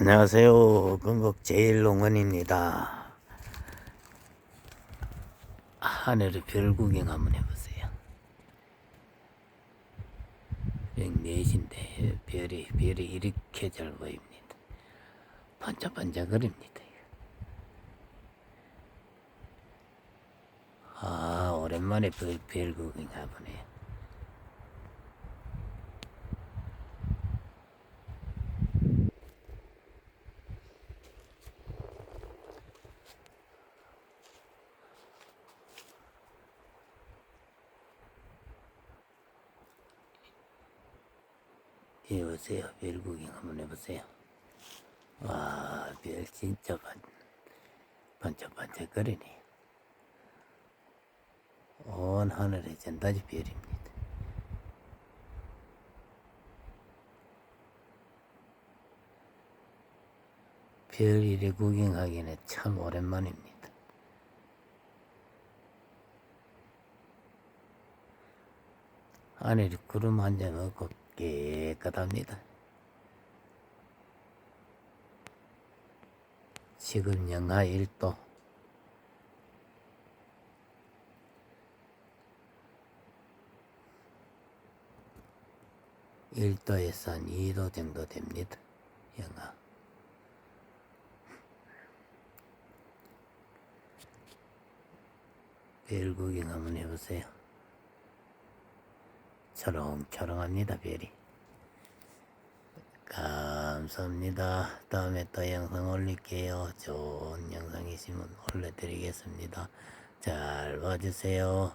안녕하세요. 건국 제일농원입니다. 하늘의 별 구경 한번 해보세요. 백넷인데 별이 별이 이렇게 잘 보입니다. 반짝반짝거립니다. 아 오랜만에 별, 별 구경 한번 해요. 해보세요. 별 구경 한번 해보세요. 와, 별 진짜 반, 반짝반짝거리네. 온 하늘에 전다지 별입니다. 별 이래 구경하기는 참 오랜만입니다. 하늘이 구름 한점 없고 깨끗합니다. 지금 영하 1도. 일도에서한 2도 정도 됩니다. 영하. 별 구경 한번 해보세요. 초롱초롱합니다, 별이. 감사합니다. 다음에 또 영상 올릴게요. 좋은 영상 있으면 올려드리겠습니다. 잘 봐주세요.